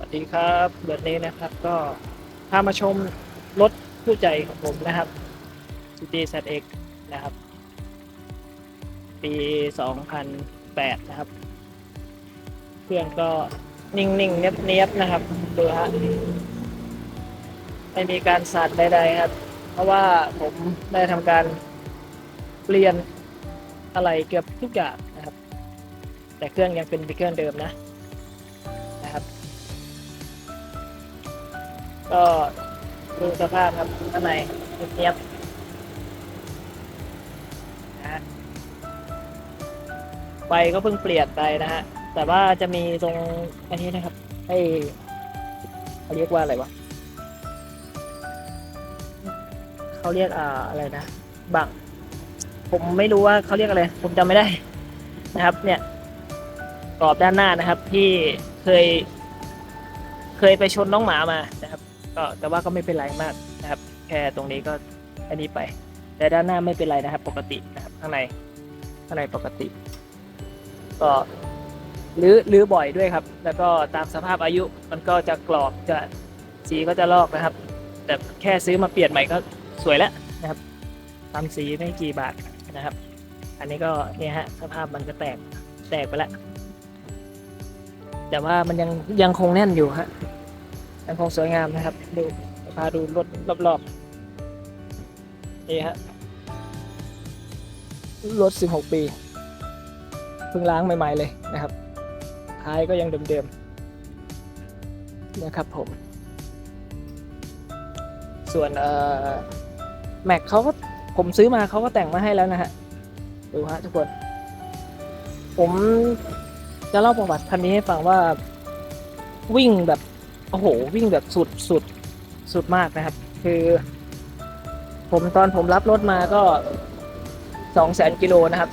สวัสดีครับเดือนนี้นะครับก็พามาชมรถคู่ใจของผมนะครับ GT ZX นะครับ ปี 2008 นะครับ เครื่องก็นิ่งๆ เนียบๆ นะครับ ดูฮะไม่มีการสั่นใดๆครับ เพราะว่าผมได้ทำการเปลี่ยนอะไรเกือบทุกอย่างนะครับ แต่เครื่องยังเป็นเครื่องเดิมนะ ก็ดูสภาพครับข้างในเนียบๆนะฮะไฟก็เพิ่งเปลี่ยนไปนะฮะ แต่ว่าจะมีตรงอันนี้นะครับให้เขาเรียกว่าอะไรวะเขาเรียกอ่าอะไรนะบังผมไม่รู้ว่าเขาเรียกอะไร ผมจำไม่ได้นะครับ เนี่ยกรอบด้านหน้านะครับ ที่เคย เคยไปชนน้องหมามานะ ก็แต่ว่าก็ไม่เป็นไรมากนะครับ แค่ตรงนี้ก็อันนี้ไป แต่ด้านหน้าไม่เป็นไรนะครับ ปกตินะครับ ข้างในข้างในปกติ ก็รื้อรื้อบ่อยด้วยครับ แล้วก็ตามสภาพอายุมันก็จะกรอบจะสีก็จะลอกนะครับ แต่แค่ซื้อมาเปลี่ยนใหม่ก็สวยแล้วนะครับตามสีไม่กี่บาทนะครับ อันนี้ก็เนี่ยฮะสภาพมันจะแตกแตกไปแล้วแต่ว่ามันยังยังคงแน่นอยู่ฮะ ยังคงสวยงามนะครับ ดูพาดูรถรอบๆนี่ฮะรถ 16 ปีเพิ่งล้างใหม่ ๆ เลยนะครับ ท้ายก็ยังเดิมๆนะครับผม ส่วนเอ่อแม็กเขาก็ผมซื้อมาเขาก็แต่งมาให้แล้วนะฮะ ดูฮะทุกคน ผมจะเล่าประวัติคันนี้ให้ฟังว่าวิ่งแบบ โอ้โห วิ่งแบบสุดสุดสุดมากนะครับ คือ ผมตอนผมรับรถมาก็สองแสนกิโลนะครับ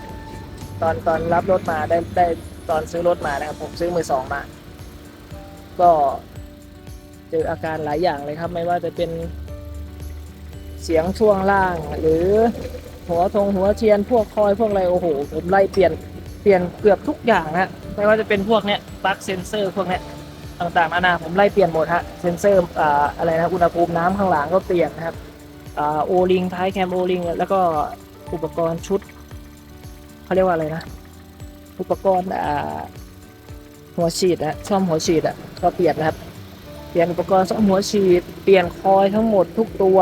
ตอนตอนรับรถมาได้ได้ตอนซื้อรถมานะครับ ผมซื้อมือสองมา ก็เจออาการหลายอย่างเลยครับ ไม่ว่าจะเป็นเสียงช่วงล่าง หรือหัวทงหัวเทียนพวกคอยพวกอะไรโอ้โหผมไล่เปลี่ยนเปลี่ยนเกือบทุกอย่างนะฮะไม่ว่าจะเป็นพวกเนี้ยปลั๊กเซนเซอร์พวกเนี้ย ต่างๆนานาผมไล่เปลี่ยนหมดฮะเซนเซอร์อ่าอะไรนะอุณหภูมิน้ำข้างหลังก็เปลี่ยนนะครับอ่าโอลิงท้ายแคมโอลิงแล้วก็อุปกรณ์ชุดเขาเรียกว่าอะไรนะ อุปกรณ์อ่าหัวฉีดนะซ่อมหัวฉีดอะก็เปลี่ยนนะครับ เปลี่ยนอุปกรณ์ซ่อมหัวฉีด เปลี่ยนคอยทั้งหมดทุกตัว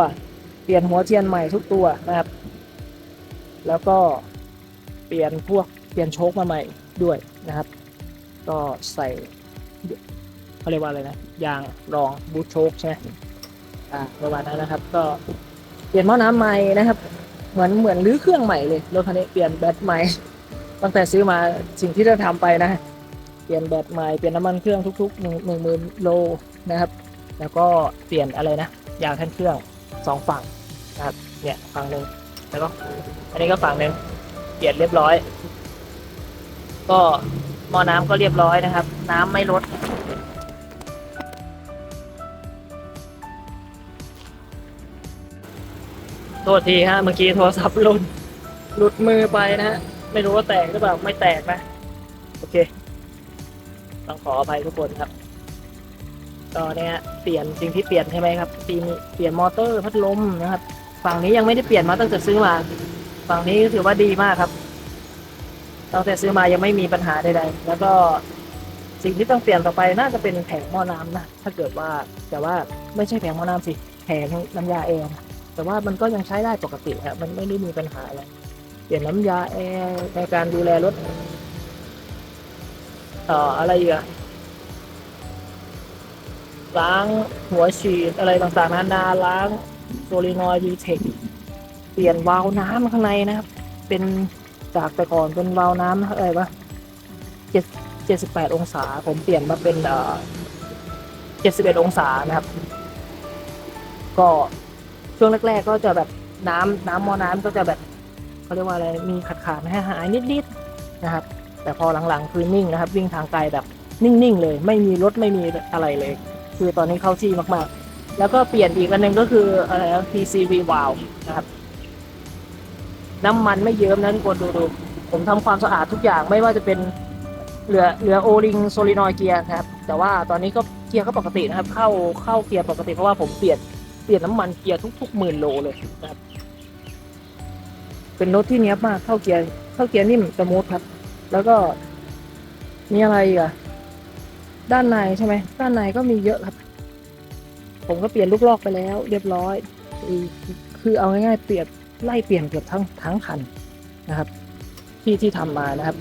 เปลี่ยนหัวเทียนใหม่ทุกตัวนะครับ แล้วก็เปลี่ยนพวกเปลี่ยนโชคมาใหม่ด้วยนะครับ ก็ใส่ เขาเรียกว่าอะไรนะยางรองบูทโชคใช่ไหมอ่าประมาณนั้นนะครับ ก็เปลี่ยนหม้อน้ำใหม่นะครับ เหมือนเหมือนรื้อเครื่องใหม่เลยรถคันนี้เปลี่ยนแบตใหม่ตั้งแต่ซื้อมาสิ่งที่เราทำไปนะเปลี่ยนแบตใหม่เปลี่ยนน้ำมันเครื่องทุกๆหนึ่งหนึ่งหมื่นโลนะครับ แล้วก็เปลี่ยนอะไรนะยางแท่นเครื่องสองฝั่งนะครับเนี่ยฝั่งหนึ่งแล้วก็อันนี้ก็ฝั่งหนึ่งเปลี่ยนเรียบร้อย ก็หม้อน้ำก็เรียบร้อยนะครับ น้ำไม่ลด โทษทีฮะเมื่อกี้โทรศัพท์หลุดหลุดมือไปนะฮะไม่รู้ว่าแตกหรือเปล่าไม่แตกนะโอเค ต้องขออภัยทุกคนครับก็เนี่ยเปลี่ยนสิ่งที่เปลี่ยนใช่ไหมครับปีนี้เปลี่ยนมอเตอร์พัดลมนะครับ ฝั่งนี้ยังไม่ได้เปลี่ยนมาตั้งแต่ซื้อมา ฝั่งนี้ถือว่าดีมากครับตั้งแต่ซื้อมายังไม่มีปัญหาใดๆแล้วก็สิ่งที่ต้องเปลี่ยนต่อไปน่าจะเป็นแผงหม้อน้ำนะถ้าเกิดว่าแต่ว่าไม่ใช่แผงหม้อน้ำสิแผงน้ำยาแอร์ แต่ว่ามันก็ยังใช้ได้ปกติครับมันไม่ได้มีปัญหาอะไรเปลี่ยนน้ำยาแอร์ในการดูแลรถต่ออะไรอีกอะล้างหัวฉีดอะไรต่างๆนานาล้างโซลินอยด์ดีเทคเปลี่ยนวาล์วน้ำข้างในนะครับ เป็นจากแต่ก่อนเป็นวาล์วน้ำอะไรวะเจ็ดเจ็ดสิบแปดองศา ผมเปลี่ยนมาเป็นเอ่อเจ็ดสิบเอ็ดองศานะครับ ก็ ช่วงแรกๆก็จะแบบน้ำน้ำหมอน้ำก็จะแบบเขาเรียกว่าอะไรมีขาดขาดให้หายนิดๆนะครับ แต่พอหลังๆคือนิ่งนะครับ วิ่งทางไกลแบบนิ่งๆเลย ไม่มีรถไม่มีอะไรเลย คือตอนนี้เข้าที่มากๆ แล้วก็เปลี่ยนอีกอันหนึ่งก็คืออะไร PCV valve นะครับ น้ำมันไม่เยิ้มนะทุกคนดูดูผมทำความสะอาดทุกอย่างไม่ว่าจะเป็นเหลือเหลือโอลิงโซลินอยเกียร์นะครับ แต่ว่าตอนนี้ก็เกียร์ก็ปกตินะครับ เข้าเข้าเกียร์ปกติเพราะว่าผมเปลี่ยน เปลี่ยนน้ำมันเกียร์ทุกๆหมื่นโลเลยนะครับ เป็นรถที่เนี้ยบมากเข้าเกียร์เข้าเกียร์นิ่มสมูทครับ แล้วก็มีอะไรอะ ด้านในใช่ไหมด้านในก็มีเยอะครับ ผมก็เปลี่ยนลูกลอกไปแล้ว เรียบร้อย คือเอาง่ายๆเปลี่ยนไล่เปลี่ยนเกือบทั้งทั้งคันนะครับ ที่ที่ทำมานะครับ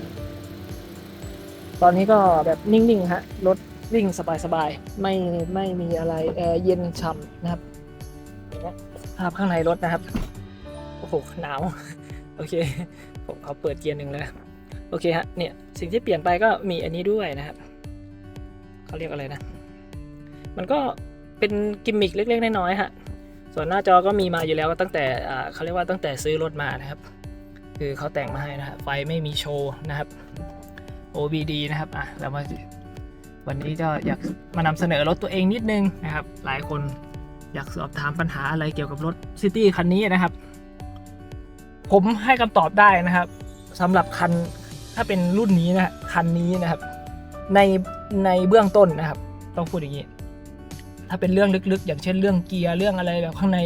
ตอนนี้ก็แบบนิ่งๆฮะรถวิ่งสบายๆ ไม่ไม่มีอะไรแอร์เย็นฉ่ำนะครับาพข้างในรถนะครับ โอ้โห หนาว โอเค ผมขาเปิดเกียร์หนึ่งแล้วโอเคฮะ เนี่ย สิ่งที่เปลี่ยนไปก็มีอันนี้ด้วยนะครับ เขาเรียกอะไรนะ มันก็เป็นกิมมิคเล็ก ๆ น้อยๆฮะ ส่วนหน้าจอก็มีมาอยู่แล้วตั้งแต่เขาเรียกว่าตั้งแต่ซื้อรถมานะครับ คือเขาแต่งมาให้นะฮะ ไฟไม่มีโชว์นะครับ OBD นะครับ อะเรามาวันนี้ก็อยากมานำเสนอรถตัวเองนิดนึงนะครับ หลายคน อยากสอบถามปัญหาอะไรเกี่ยวกับรถซิตี้คันนี้นะครับ ผมให้คำตอบได้นะครับสำหรับคันถ้าเป็นรุ่นนี้นะคันนี้นะครับ ในในเบื้องต้นนะครับ ต้องพูดอย่างนี้ ถ้าเป็นเรื่องลึกๆ อย่างเช่นเรื่องเกียร์เรื่องอะไรแบบข้างใน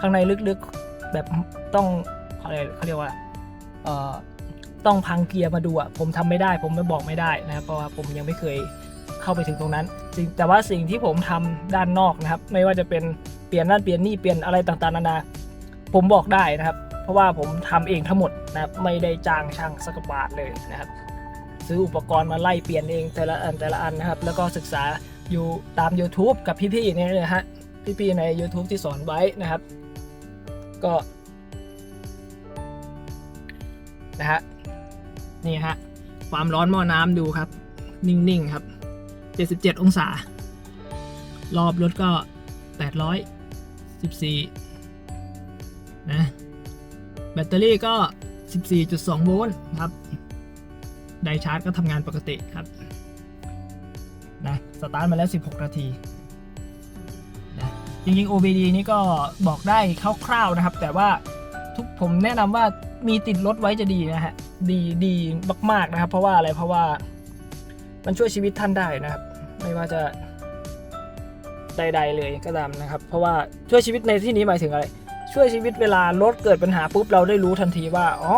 ข้างในลึกๆแบบต้องเขาเรียกเขาเรียกว่าเอ่อต้องพังเกียร์มาดูอะผมทำไม่ได้ ผมไม่บอกไม่ได้นะครับเพราะว่าผมยังไม่เคย เข้าไปถึงตรงนั้นแต่ว่าสิ่งที่ผมทำด้านนอกนะครับ ไม่ว่าจะเป็นเปลี่ยนนั่นเปลี่ยนนี่เปลี่ยนอะไรต่างๆนานาผมบอกได้นะครับ เพราะว่าผมทำเองทั้งหมดนะครับไม่ได้จ้างช่างสักบาทเลยนะครับซื้ออุปกรณ์มาไล่เปลี่ยนเองแต่ละอันแต่ละอันนะครับ แล้วก็ศึกษาอยู่ตาม YouTube กับพี่ๆนี่ยนะฮะพี่ๆใน YouTube ที่สอนไว้นะครับ ก็นะฮะนี่ฮะความร้อนหม้อน้ำดูครับ นิ่งๆครับ 77 องศา รอบรถก็ 814 นะ แบตเตอรี่ก็ 14.2 โวลต์ครับ ไดชาร์จก็ทำงานปกติครับ นะ สตาร์ทมาแล้ว 16 นาทีนะจริงๆ OBD นี่ก็บอกได้คร่าวๆนะครับ แต่ว่าทุกผมแนะนำว่ามีติดรถไว้จะดีนะฮะ ดีดีมากๆนะครับ เพราะว่าอะไรเพราะว่า มันช่วยชีวิตท่านได้นะครับ ไม่ว่าจะใด ๆ เลยก็ตามนะครับ เพราะว่าช่วยชีวิตในที่นี้หมายถึงอะไร ช่วยชีวิตเวลารถเกิดปัญหาปุ๊บเราได้รู้ทันทีว่าอ๋อ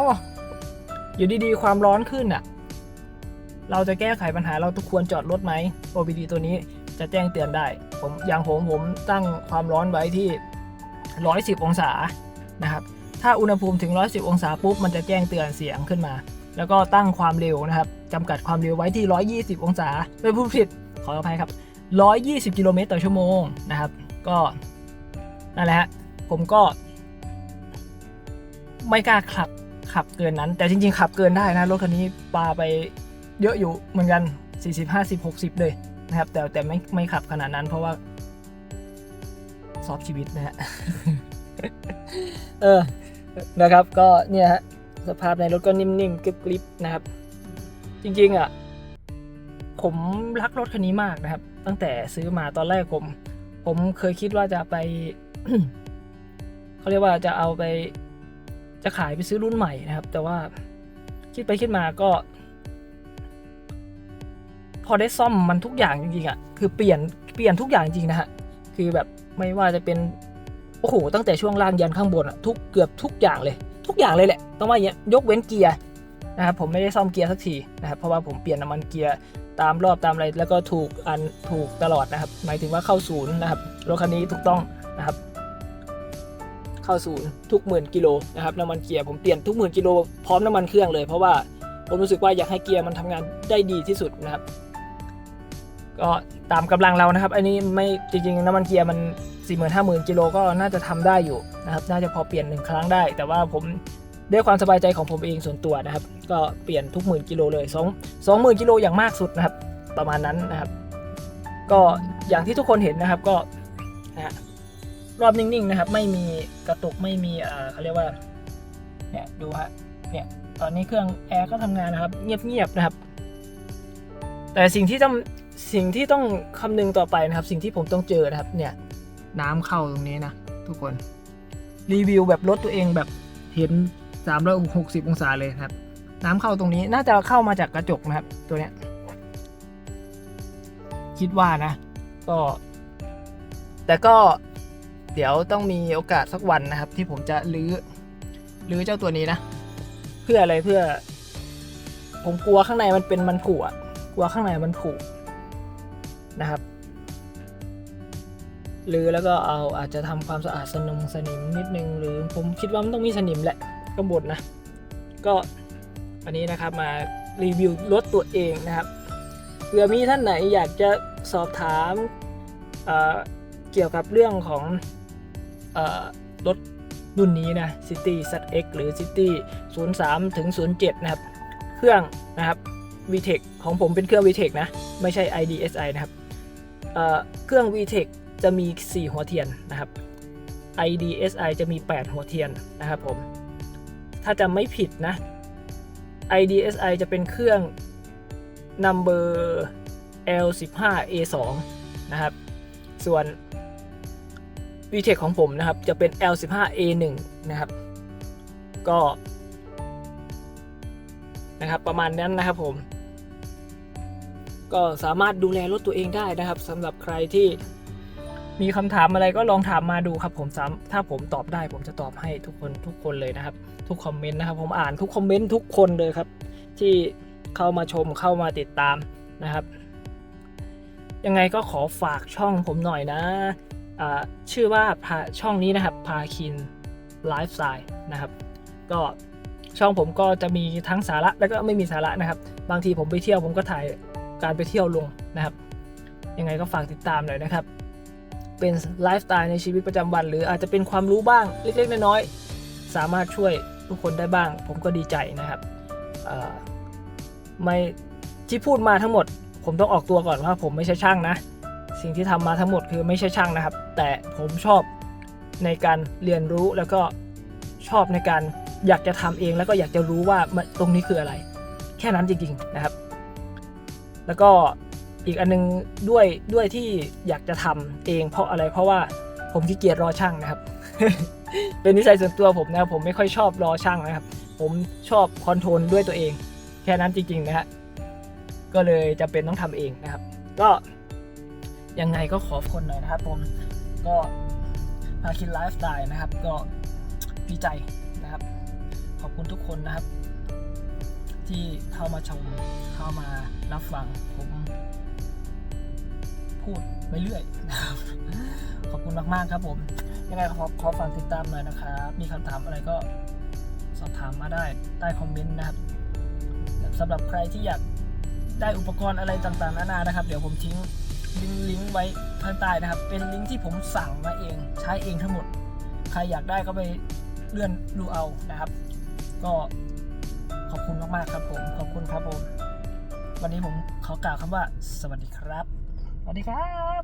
อยู่ดีๆ ความร้อนขึ้นอะ เราจะแก้ไขปัญหาเราทุกควรจอดรถไหม OBD ตัวนี้จะแจ้งเตือนได้ ผมอย่างผมผมตั้งความร้อนไว้ที่ 110 องศานะครับ ถ้าอุณหภูมิถึง 110 องศาปุ๊บมันจะแจ้งเตือนเสียงขึ้นมา แล้วก็ตั้งความเร็วนะครับ จำกัดความเร็วไว้ที่ 120 องศาไม่พูดผิดขออภัยครับ 120 กิโลเมตรต่อชั่วโมงนะครับ ก็นั่นแหละฮะผมก็ ไม่กล้าขับขับเกินนั้น แต่จริง ๆ ขับเกินได้นะรถคันนี้ปาไปเยอะอยู่เหมือนกัน 40 50 60 เลยนะครับ แต่แต่ไม่ไม่ขับขนาดนั้น เพราะว่าซอฟต์ชีวิตนะฮะเออนะครับ ก็เนี่ยฮะสภาพในรถก็นิ่มๆกริบๆนะครับ จริงๆอะผมรักรถคันนี้มากนะครับ ตั้งแต่ซื้อมาตอนแรกผม ผมเคยคิดว่าจะไปเขาเรียกว่าจะเอาไป จะขายไปซื้อรุ่นใหม่นะครับ แต่ว่าคิดไปคิดมาก็ พอได้ซ่อมมันทุกอย่างจริงๆอะคือเปลี่ยนเปลี่ยนทุกอย่างจริงนะฮะคือแบบไม่ว่าจะเป็นโอ้โหตั้งแต่ช่วงล่างยันข้างบนอะ่ะทุกเกือบทุกอย่างเลย ทุกอย่างเลยแหละต้องว่าอย่างนี้ยกเว้นเกียร์ นะครับผมไม่ได้ซ่อมเกียร์สักทีนะครับเพราะว่าผมเปลี่ยนน้ำมันเกียร์ตามรอบตามอะไรแล้วก็ถูกอันถูกตลอดนะครับหมายถึงว่าเข้าศูนย์นะครับรถคันนี้ถูกต้องนะครับ เข้าศูนย์ทุกหมื่นกิโลนะครับน้ำมันเกียร์ผมเปลี่ยนทุกหมื่นกิโลพร้อมน้ำมันเครื่องเลย เพราะว่าผมรู้สึกว่าอยากให้เกียร์มันทำงานได้ดีที่สุดนะครับก็ตามกำลังเรานะครับ อันนี้ไม่จริงๆน้ำมันเกียร์มัน4 5 0,000กิโลก็น่าจะทำได้อยู่นะครับ น่าจะพอเปลี่ยนหนึ่งครั้งได้ แต่ว่าผม ด้วยความสบายใจของผมเองส่วนตัวนะครับ ก็เปลี่ยนทุกหมื่นกิโลเลย2 20,000กิโลอย่างมากสุดนะครับ ประมาณนั้นนะครับ ก็อย่างที่ทุกคนเห็นนะครับก็นะรอบนิ่งๆนะครับ ไม่มีกระตุกไม่มีเออเขาเรียกว่าเนี่ยดูฮะเนี่ยตอนนี้เครื่องแอร์ก็ทำงานนะครับ เงียบๆนะครับ แต่สิ่งที่ต้องสิ่งที่ต้องคำนึงต่อไปนะครับ สิ่งที่ผมต้องเจอนะครับ เนี่ยน้ำเข้าตรงนี้นะทุกคนรีวิวแบบรถตัวเองแบบเห็น 360 องศาเลยครับ น้ำเข้าตรงนี้น่าจะเข้ามาจากกระจกนะครับ ตัวเนี้ยคิดว่านะ ก็ แต่ก็เดี๋ยวต้องมีโอกาสสักวันนะครับ ที่ผมจะรื้อรื้อเจ้าตัวนี้นะ เพื่ออะไรเพื่อ ผมกลัวข้างในมันเป็นมันผุอะกลัวข้างในมันผุนะครับหรือแล้วก็เอาอาจจะทำความสะอาดสนงสนิมนิดนึง หรือผมคิดว่ามันต้องมีสนิมแหละ ข้างบนนะ ก็อันนี้นะครับมารีวิวรถตัวเองนะครับเผื่อมีท่านไหนอยากจะสอบถามเเกี่ยวกับเรื่องของรถรุ่นนี้นะ City ZX หรือ City 03ถึง07 นะครับ เครื่องนะครับ VTEC ของผมเป็นเครื่อง VTEC นะ ไม่ใช่ IDSI นะครับเเครื่อง VTEC จะมี 4 หัวเทียนนะครับ IDSI จะมี 8 หัวเทียนนะครับผม ถ้าจำไม่ผิดนะ IDSI จะเป็นเครื่อง number L15A2 นะครับ ส่วน VTEC ของผมนะครับ จะเป็น L15A1 นะครับ ก็ นะครับประมาณนั้นนะครับผม ก็สามารถดูแลรถตัวเองได้นะครับสำหรับใครที่ มีคำถามอะไรก็ลองถามมาดูครับผมสามถ้าผมตอบได้ผมจะตอบให้ทุกคนทุกคนเลยนะครับ ทุกคอมเมนต์นะครับ ผมอ่านทุกคอมเมนต์ทุกคนเลยครับ ที่เข้ามาชมเข้ามาติดตามนะครับ ยังไงก็ขอฝากช่องผมหน่อยนะอ่าชื่อว่าพาช่องนี้นะครับพาคินไลฟ์สไตล์นะครับ ก็ช่องผมก็จะมีทั้งสาระแล้วก็ไม่มีสาระนะครับ บางทีผมไปเที่ยวผมก็ถ่ายการไปเที่ยวลงนะครับ ยังไงก็ฝากติดตามหน่อยนะครับ เป็นไลฟ์สไตล์ในชีวิตประจำวัน หรืออาจจะเป็นความรู้บ้างเล็กๆ น้อยๆ สามารถช่วยทุกคนได้บ้าง ผมก็ดีใจนะครับไม่ที่พูดมาทั้งหมด ผมต้องออกตัวก่อนว่าผมไม่ใช่ช่างนะ สิ่งที่ทำมาทั้งหมดคือไม่ใช่ช่างนะครับ แต่ผมชอบในการเรียนรู้แล้วก็ชอบในการอยากจะทำเองแล้วก็อยากจะรู้ว่าตรงนี้คืออะไร แค่นั้นจริงๆนะครับ แล้วก็ อีกอันนึงด้วยด้วยที่อยากจะทำเองเพราะอะไรเพราะว่าผมขี้เกียจรอช่างนะครับ เป็นนิสัยส่วนตัวผมนะครับผมไม่ค่อยชอบรอช่างนะครับ ผมชอบคอนโทรลด้วยตัวเอง แค่นั้นจริง ๆ นะฮะก็เลยจะเป็นต้องทำเองนะครับ ก็ยังไงก็ขอบคนหน่อยนะครับผมก็พาคินไลฟ์สไตล์นะครับ ก็ดีใจนะครับ ขอบคุณทุกคนนะครับ ที่เข้ามาชมเข้ามารับฟังผม พูดไปเรื่อยนะครับขอบคุณมาก ๆ ครับผม ยังไงขอขอฝากติดตามหน่อยนะครับ มีคำถามอะไรก็สอบถามมาได้ใต้คอมเมนต์นะครับสำหรับใครที่อยากได้อุปกรณ์อะไรต่างๆนานานะครับ เดี๋ยวผมทิ้งลิงก์ลิงก์ไว้ข้างใต้นะครับ เป็นลิงก์ที่ผมสั่งมาเองใช้เองทั้งหมด ใครอยากได้ก็ไปเลื่อนดูเอานะครับ ก็ขอบคุณมากๆครับผม ขอบคุณครับผม วันนี้ผมขอกล่าวคำว่า สวัสดีครับ สวัสดีครับ